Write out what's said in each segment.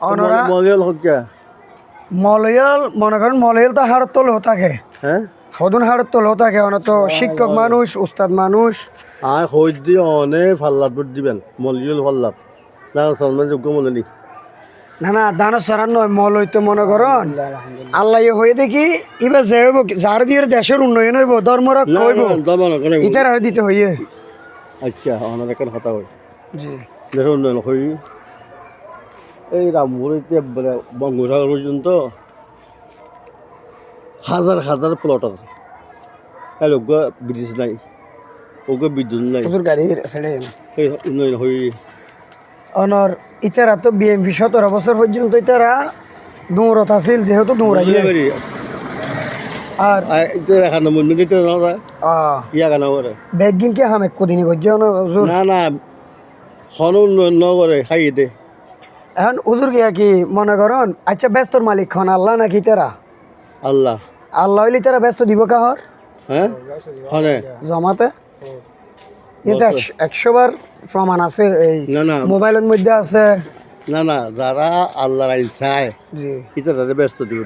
অনরা মলিয়াল হজ্ঞা মলয়াল মনে করেন মলয়াল তো হাড়ত তলেও থাকে হ্যাঁ? সদন হাড়ত তলেও থাকে অন তো শিক্ষক মানুষ উস্তাদ মানুষ। আর হই দিয়ে অনেক ফাল্লাত বুট দিবেন মলিয়াল ফাল্লাত। দাঁড়া সলমান যোগ্য মনে নি না না দান সরান নয় মলয় তো মনে করেন। আল্লাহ ইয়ে হয়ে দেখি এবার যে হইব যার দিয়ে দেশের উন্নয়ন হইব ধর্ম রক্ষা হইব ইতার আর দিতে হইয়ে। আচ্ছা কথা হয় জি। দেশের উন্নয়ন হই। এই রামপুরিতে বঙ্গোসাগর পর্যন্ত হাজার হাজার প্লট আছে। এই লোক ব্রিজ নাই ওকে বিদ্যুৎ নাই। প্রচুর গাড়ি ছেড়ে এই উন্নয়ন হই। অনর ইতারা তো বিএমপি সতেরো বছর পর্যন্ত ইতারা দৌড়ত আছিল যেহেতু দৌড়াইয়ে করি আর বেগিন কি হামে কদিনই করছে না না। খন উন্নয়ন করে খাই দে। এখন হুজুর গিয়া কি মনে করেন আচ্ছা ব্যস্তর মালিক খন আল্লাহ নাকি তারা? আল্লাহ। আল্লাহ হইলে তারা ব্যস্ত দিব কাহর? হ্যাঁ? জমাতে? কিন্তু একশো- বার প্রমাণ আছে এই মোবাইলের মধ্যে আছে। না না যারা আল্লাহর আইন চায় জি। এটা তাদের ব্যস্ত দিব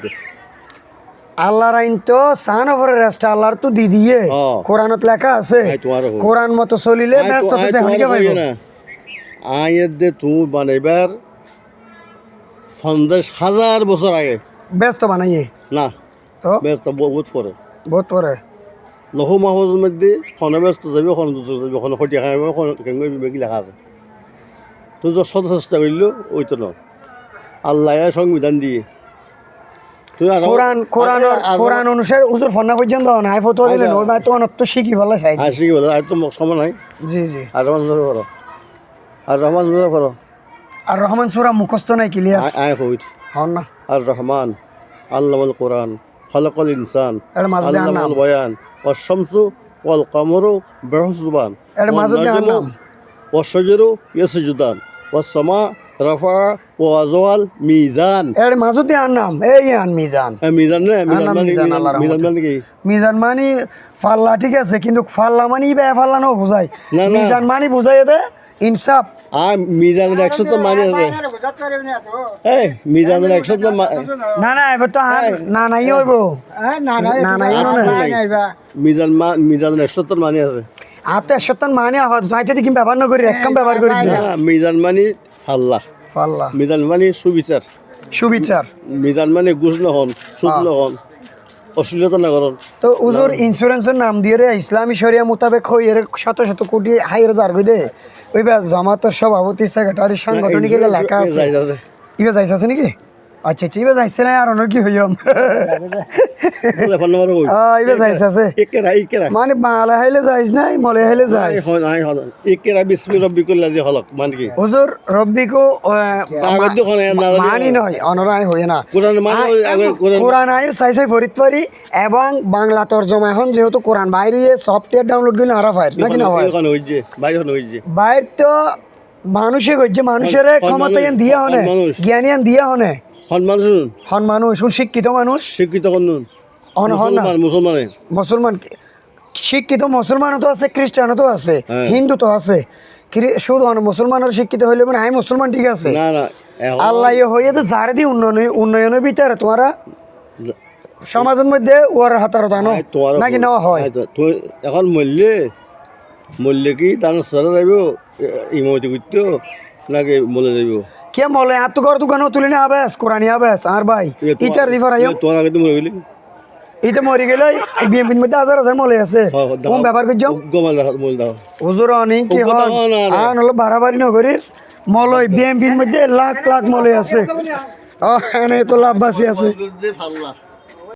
আল্লাহর আইন তো সান ওপরে রেস্ট আল্লাহর তো দি দিয়ে। কোরআনত লেখা আছে। কোরআন মতো চলিলে ব্যস্ত তো সেখানে পাইব। না। আইনের দে তুমি বানাইবার সন্দেশ হাজার বছর আগে। ব্যস্ত বানাইয়ে? না তো? ব্যস্ত বহুত পরে। বহুত পরে? লৌহ মাহজের মধ্যে খনে ব্যস্ত যাবি খন দুটো যাবি খন সঠিক খাই খন কেঙ্গই লেখা আছে। তো যত চেষ্টা করলেও ওই তো আল্লাহ সংবিধান দিয়ে। তুই আর কোরআন কোরআন কোরআন অনুসারে হুজুর ফন্না পর্যন্ত নাই ফটো দিলে তোমার তো শিখি ভালো চাই আর তো সময় নাই। জি জি। আর রহমান করো আর রহমান করো আর রহমান সুরা মুখস্থ নাই ক্লিয়ার আয় হইট হন না আর রহমান আল্লাহ কোরআন খলকল ইনসান আল্লাহ বয়ান ওয়াস শামসু ওয়াল কমরু বিহুসবান এর মাঝে নাম ওয়াস রফা ওয়াজওয়াল মিজান। এর মাসুদ ইয়ার নাম? এই আন হ্যাঁ, মিজান। মিজান না মিজান মানে মিজান মানে কি মিজান মানে ফাল্লা ঠিক আছে কিন্তু ফাল্লা মানে ইবে ফাল্লা না মিজান মানে বোঝায় এতে ইনসাফ। আর মিজানের একশো তো মানে এই মিজানের একশো তো না না এবার তো আর আচ্ছা, না নাই হইব। না। নাই মিজান মিজানের একশো তো মানে আছে। আর তো একশো তো মানে হবে নয়টা দিকে ব্যবহার না করি ব্যবহার করি মিজান মানে আল্লাহ ফাল্লা মিজান মানে সুবিচার সুবিচার মিজান মানে ঘুষ নহন সুদ নহন অশ্লীলতা না করন তো উজুর ইন্স্যুরেন্সের নাম দিয়ে রে ইসলামী শরিয়া মোতাবেক হই এর শত শত কোটি হাইয়ের জার গই দে ওইবা জামাতের সভাপতি সেক্রেটারি সাংগঠনিক লেখা আছে। ইবে যাইছে নাকি আচ্ছা আচ্ছা ইবে যাইছে না আর অন্য কি হইম কই যাইছে আছে। মানে মালে হাইলে যাইস নাই মলে হাইলে যাইস। একেরা বিসমি রব্বি করলে যে হলক মানে কি? হুজুর যখন না মানি নয় অনরায় হই না। কোরআন আয় চাই চাই ফরিদ পারি এবং বাংলা তর্জমা এখন যেহেতু কোরআন বাইরে সফটওয়্যার ডাউনলোড করলে আরা ফাইর নাকি না হয় বাইরে তো মানুষে কইছে মানুষের হন- হন ক্ষমতা মানুষ, দিয়া হনে। হন মানুষ। হনে মানুষ শিক্ষিত মানুষ? শিক্ষিত না। মুসলমান মুসলমানে। মুসলমান শিক্ষিত মুসলমানও তো আছে খ্রিস্টানও তো আছে হ্যাঁ। হিন্দু তো আছে। শুধু মুসলমানের শিক্ষিত হইলে মানে আমি মুসলমান ঠিক আছে। আল্লাহ ইয়ে হইয়ে তো যারে দি উন্নয়ন উন্নয়নের ভিতরে তোমারা সমাজের মধ্যে ওর হাতার দানো নাকি নেওয়া হয়? এখন মরলে মরলে কি তার সারা যাইব? ইমতি করতে। নাকি মরে যাইব কে বলে? এত ঘর দোকানও তুলে নে আবেস কোরআনি আবেস। আর ভাই ইটার দিফার আইম তোমার আগে তো মরে গেলি। ইতে মরি গেলে বিএমপির মধ্যে হাজার হাজার মলে আছে। হ্যাঁ, হ্যাঁ, কোন ব্যাপার করছম গমাল মরে দাও। হুজুর অনেক কি আর। আন হলো বাড়াবাড়ি নগরীর মলয় বিএমপির মধ্যে লাখ লাখ মলে আছে। এনে তো লাভ বাসি আছে